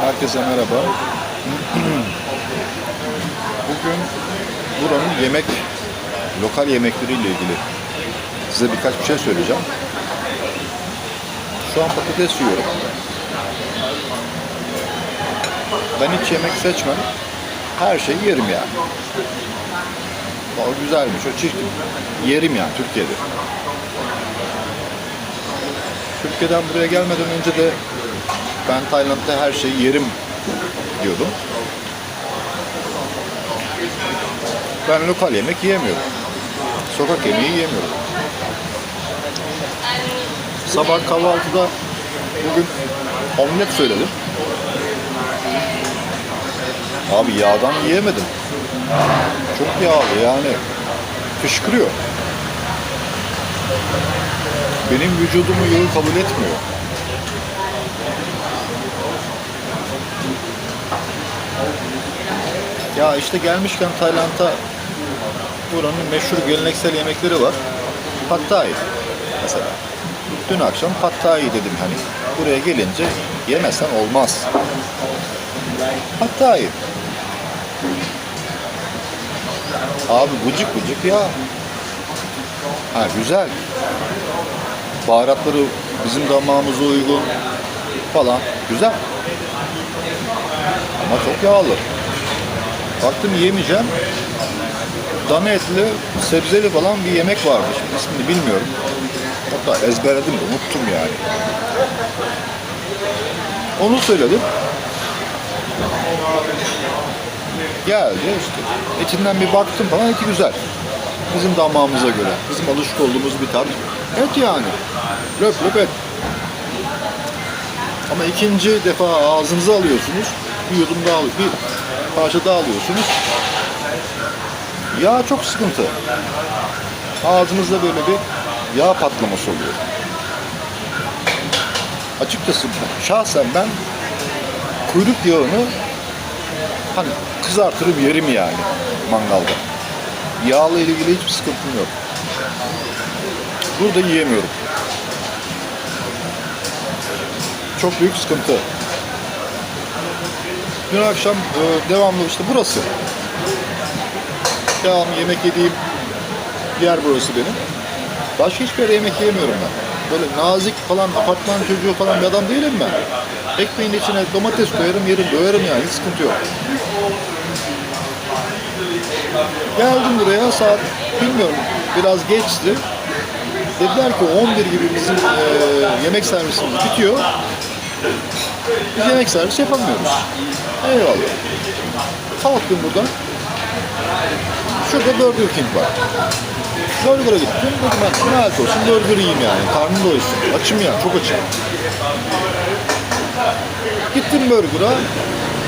Herkese merhaba. Bugün buranın yemek, lokal yemekleriyle ilgili size birkaç bir şey söyleyeceğim. Şu an patates yiyorum. Ben hiç yemek seçmem. Her şeyi yerim yani. O güzelmiş, o çirkin. Yerim yani Türkiye'de. Türkiye'den buraya gelmeden önce de ben Tayland'da her şeyi yerim diyordum. Ben lokal yemek yiyemiyorum. Sokak yemeği yiyemiyorum. Sabah kahvaltıda bugün omlet söyledim. Abi yağdan yiyemedim. Çok yağlı yani. Fışkırıyor. Benim vücudumu yağı kabul etmiyor. Ya işte gelmişken Tayland'a buranın meşhur geleneksel yemekleri var. Pad mesela. Dün akşam Pad dedim hani. Buraya gelince yemesen olmaz. Pad. Abi bıcık bıcık ya. Ha güzel. Baharatları bizim damağımıza uygun falan. Güzel. Ama çok yağlı. Baktım yemeyeceğim. Dana etli, sebzeli falan bir yemek vardı. Şimdi ismini bilmiyorum. Hatta ezberledim de unuttum yani. Onu söyledim. Geldi işte. Etinden bir baktım falan eti güzel. Bizim damağımıza göre. Bizim alışık olduğumuz bir tat. Et yani. Löp löp et. Ama ikinci defa ağzınıza alıyorsunuz. Bir yudum daha al- bir daha alıyorsunuz. Yağ çok sıkıntı. Ağzınızda böyle bir yağ patlaması oluyor. Açıkçası şahsen ben kuyruk yağını hani kızartırım yerim yani mangalda. Yağla ilgili hiçbir sıkıntım yok. Burada yiyemiyorum. Çok büyük sıkıntı. Dün akşam e, devamlı işte burası. Devamlı yemek yediğim yer burası benim. Başka hiçbir yere yemek yemiyorum ben. Böyle nazik falan, apartman çocuğu falan bir adam değilim ben. Ekmeğin içine domates koyarım, yerim, doyarım yani. Hiç sıkıntı yok. Geldim buraya saat bilmiyorum biraz geçti. Dediler ki 11 gibi bizim e, yemek servisimiz bitiyor. Yemek servisi yapamıyoruz. Eyvallah. Kalktım buradan. Şurada Burger King var. Burger'a gittim. Dedim ben ne halt olsun burger yiyeyim yani. Karnım doysun. Açım ya çok açım. Gittim Burger'a.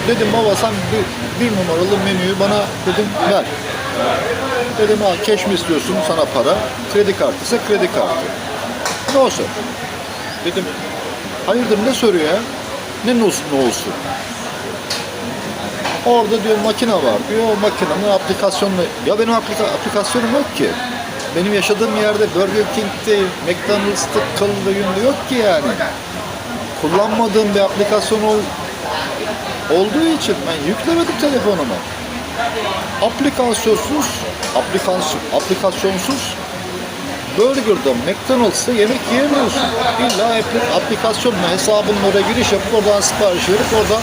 Dedim baba sen bir, bir numaralı menüyü bana dedim ver. Dedim ha cash mi istiyorsun sana para. Kredi kartı ise kredi kartı. Ne olsun? Dedim hayırdır ne soruyor ya? Ne olsun ne olsun? Orada diyor makine var diyor. O makinenin aplikasyonunu... Ya benim aplika, aplikasyonum yok ki. Benim yaşadığım yerde Burger King'de, McDonald's'ta, Kılı'da yok ki yani. Kullanmadığım bir aplikasyon ol, olduğu için ben yüklemedim telefonuma. Aplikasyonsuz, aplikasyon, aplikasyonsuz Burger'da, McDonald's'ta yemek yiyemiyorsun. İlla apli- aplikasyonla hesabının oraya giriş yapıp oradan sipariş verip oradan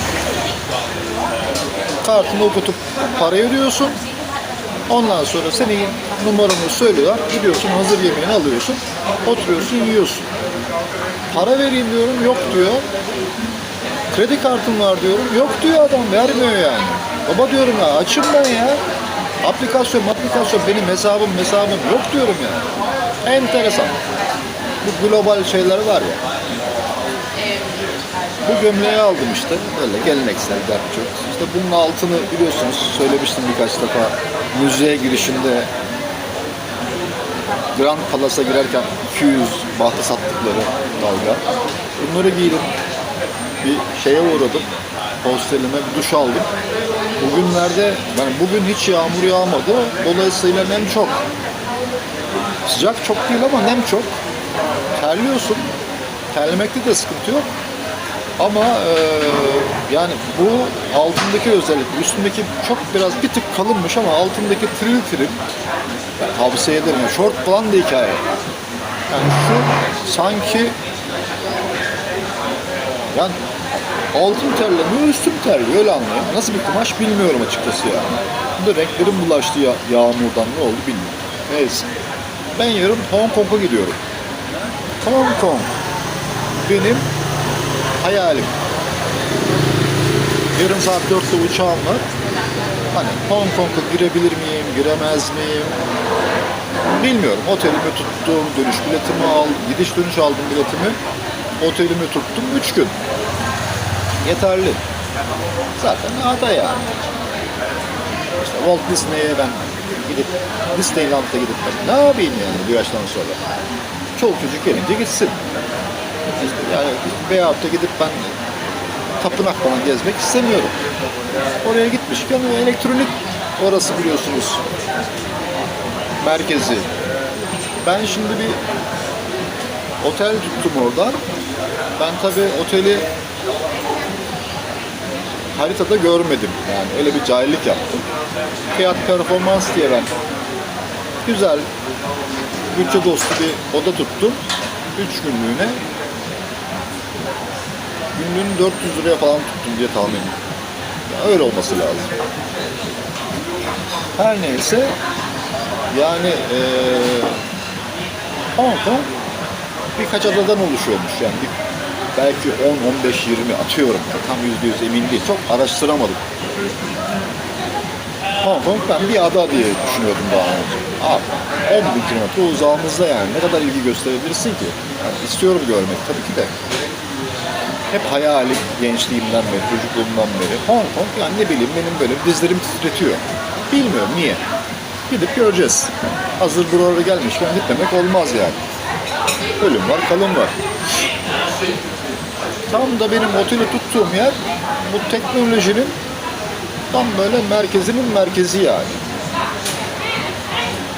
kartını okutup parayı ödüyorsun. Ondan sonra senin numaranı söylüyorlar. Gidiyorsun hazır yemeğini alıyorsun. Oturuyorsun yiyorsun. Para vereyim diyorum yok diyor. Kredi kartım var diyorum. Yok diyor adam vermiyor yani. Baba diyorum ya açım ben ya. Aplikasyon aplikasyon benim hesabım hesabım yok diyorum ya. Enteresan. Bu global şeyler var ya. Bu gömleği aldım işte. Böyle geleneksel dert çok. İşte bunun altını biliyorsunuz söylemiştim birkaç defa. Müzeye girişinde Grand Palace'a girerken 200 bahtı sattıkları dalga. Bunları giydim. Bir şeye uğradım. Hostelime bir duş aldım. Bugünlerde, yani bugün hiç yağmur yağmadı. Dolayısıyla nem çok. Sıcak çok değil ama nem çok. Terliyorsun. Terlemekte de sıkıntı yok. Ama e, yani bu altındaki özellik, üstündeki çok biraz bir tık kalınmış ama altındaki tril tril yani tavsiye ederim. Yani short falan da hikaye. Yani şu sanki yani altın terli mi üstüm terli öyle anlayayım. Nasıl bir kumaş bilmiyorum açıkçası ya. Bu da renklerin bulaştı ya, yağmurdan ne oldu bilmiyorum. Neyse. Ben yarın Hong Kong'a gidiyorum. Hong Kong benim hayalim. Yarın saat 4'te uçağım var. Hani Hong Kong'a girebilir miyim, giremez miyim? Bilmiyorum. Otelimi tuttum, dönüş biletimi aldım, gidiş dönüş aldım biletimi. Otelimi tuttum 3 gün. Yeterli. Zaten ada yani. İşte Walt Disney'e ben gidip Disneyland'a gidip ne yapayım yani bu yaştan sonra. Çoluk çocuk gelince gitsin. Yani veyahut da gidip ben tapınak falan gezmek istemiyorum. Oraya gitmişken elektronik orası biliyorsunuz merkezi. Ben şimdi bir otel tuttum oradan. Ben tabii oteli haritada görmedim. Yani öyle bir cahillik yaptım. Fiyat performans diye ben güzel bütçe dostu bir oda tuttum. 3 günlüğüne. Günlüğünü 400 liraya falan tuttum diye tahmin ediyorum. Öyle olması lazım. Her neyse yani eee Hong Kong birkaç adadan oluşuyormuş yani bir, belki 10, 15, 20 atıyorum tam yüzde yüz emin değil. Çok araştıramadım. Hong Kong ben bir ada diye düşünüyordum daha önce. Abi 10 bin kilometre uzağımızda yani ne kadar ilgi gösterebilirsin ki? Yani istiyorum görmek tabii ki de. Hep hayalim gençliğimden beri, çocukluğumdan beri. Hong Kong yani ne bileyim benim böyle dizlerim titretiyor. Bilmiyorum niye. Gidip göreceğiz. Hazır buralara gelmişken gitmemek olmaz yani. Ölüm var, kalım var. Tam da benim oteli tuttuğum yer bu teknolojinin tam böyle merkezinin merkezi yani.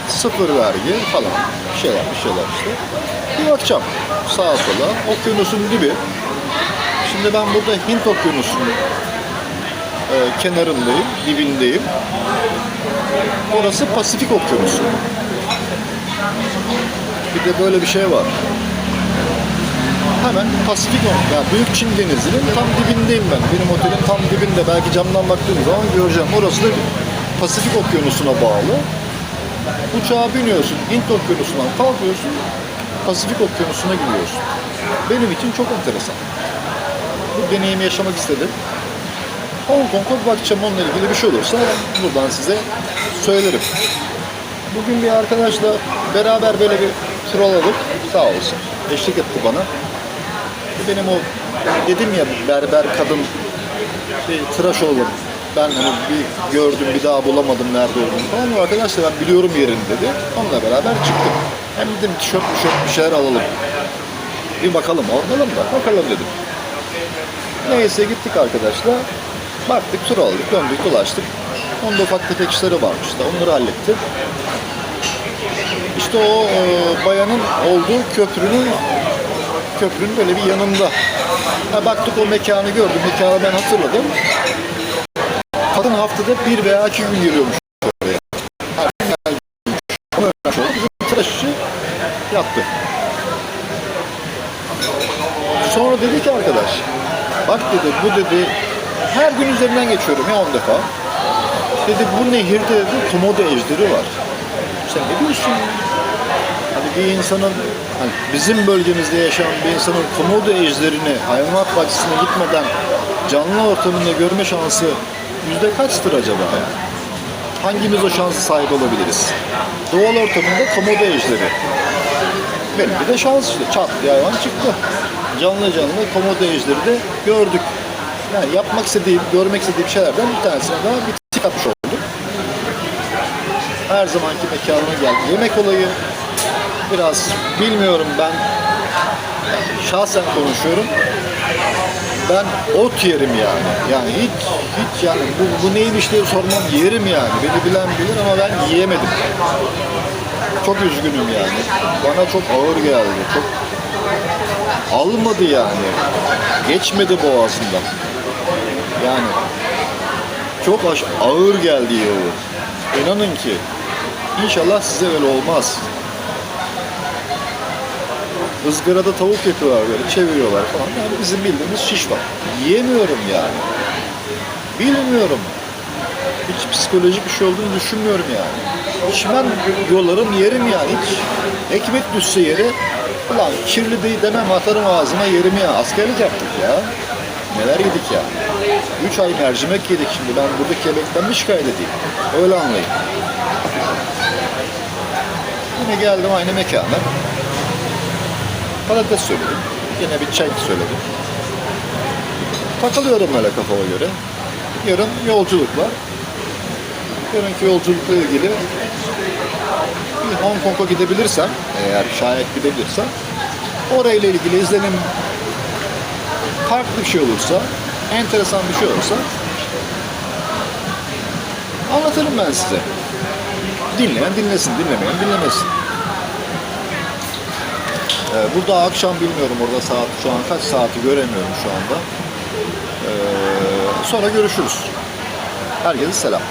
Sıfır vergi falan bir şeyler bir şeyler işte. Bir bakacağım sağa sola okyanusun dibi. Şimdi ben burada Hint okyanusunun e, kenarındayım, dibindeyim. Orası Pasifik Okyanusu. Bir de böyle bir şey var. Hemen Pasifik yani Büyük Çin Denizi'nin tam dibindeyim ben. Benim otelin tam dibinde. Belki camdan baktığım zaman göreceğim. Orası da Pasifik Okyanusu'na bağlı. Uçağa biniyorsun, Hint Okyanusu'ndan kalkıyorsun, Pasifik Okyanusu'na gidiyorsun. Benim için çok enteresan. Bu deneyimi yaşamak istedim. Hong Kong'a bakacağım onunla ilgili bir şey olursa buradan size söylerim. Bugün bir arkadaşla beraber böyle bir tur alalım. Sağ olsun. Eşlik etti bana. Benim o dedim ya berber kadın bir tıraş olalım. Ben hani bir gördüm bir daha bulamadım nerede olduğunu falan. O ben biliyorum yerini dedi. Onunla beraber çıktım. Hem dedim tişört tişört bir şeyler alalım. Bir bakalım alalım da bakalım dedim. Neyse gittik arkadaşla. Baktık tur aldık, döndük, dolaştık. Onda ufak tefek işleri varmış da onları hallettik. İşte o e, bayanın olduğu köprünün köprünün böyle bir yanında. Ha, baktık o mekanı gördüm. Mekanı ben hatırladım. Kadın haftada bir veya iki gün geliyormuş oraya. Her. Sonra dedi ki arkadaş, bak dedi bu dedi her gün üzerinden geçiyorum ya 10 defa. Dedi bu nehirde dedi komodo ejderi var. Sen ne diyorsun? Bir insanın, hani bizim bölgemizde yaşayan bir insanın komodo ejderini hayvanat bahçesine gitmeden canlı ortamında görme şansı yüzde kaçtır acaba yani? Hangimiz o şansı sahip olabiliriz? Doğal ortamında komodo ejderi. Benimki de şans işte. Çat diye hayvan çıktı. Canlı canlı komodo ejderi de gördük. Yani yapmak istediğim, görmek istediğim şeylerden bir tanesine daha bir tık atmış oldum. Her zamanki mekanıma geldi. Yemek olayı biraz bilmiyorum ben şahsen konuşuyorum. Ben ot yerim yani. Yani hiç hiç yani bu, bu neymiş diye sormam yerim yani. Beni bilen bilir ama ben yiyemedim. Çok üzgünüm yani. Bana çok ağır geldi. Çok almadı yani. Geçmedi boğazından. Yani çok ağır geldi yağı. İnanın ki inşallah size öyle olmaz. Izgarada tavuk yapıyorlar böyle çeviriyorlar falan. Yani bizim bildiğimiz şiş var. Yiyemiyorum yani. Bilmiyorum. Hiç psikolojik bir şey olduğunu düşünmüyorum yani. Çimen yolarım yerim yani hiç. Ekmek düşse yere ulan kirli değil demem atarım ağzıma yerim ya. Askerlik yaptık ya. Neler yedik ya. Üç ay mercimek yedik şimdi ben buradaki yemekten mi şikayet edeyim? Öyle anlayın. Yine geldim aynı mekana. Patates söyledim. Yine bir çay söyledim. Takılıyorum böyle kafama göre. Yarın yolculuk var. Yarınki yolculukla ilgili bir Hong Kong'a gidebilirsem, eğer şayet gidebilirsem, orayla ilgili izlenim farklı bir şey olursa, enteresan bir şey olursa anlatırım ben size. Dinleyen dinlesin, dinlemeyen dinlemesin. Ee, burada akşam bilmiyorum orada saat şu an kaç saati göremiyorum şu anda. Ee, sonra görüşürüz. Herkese selam.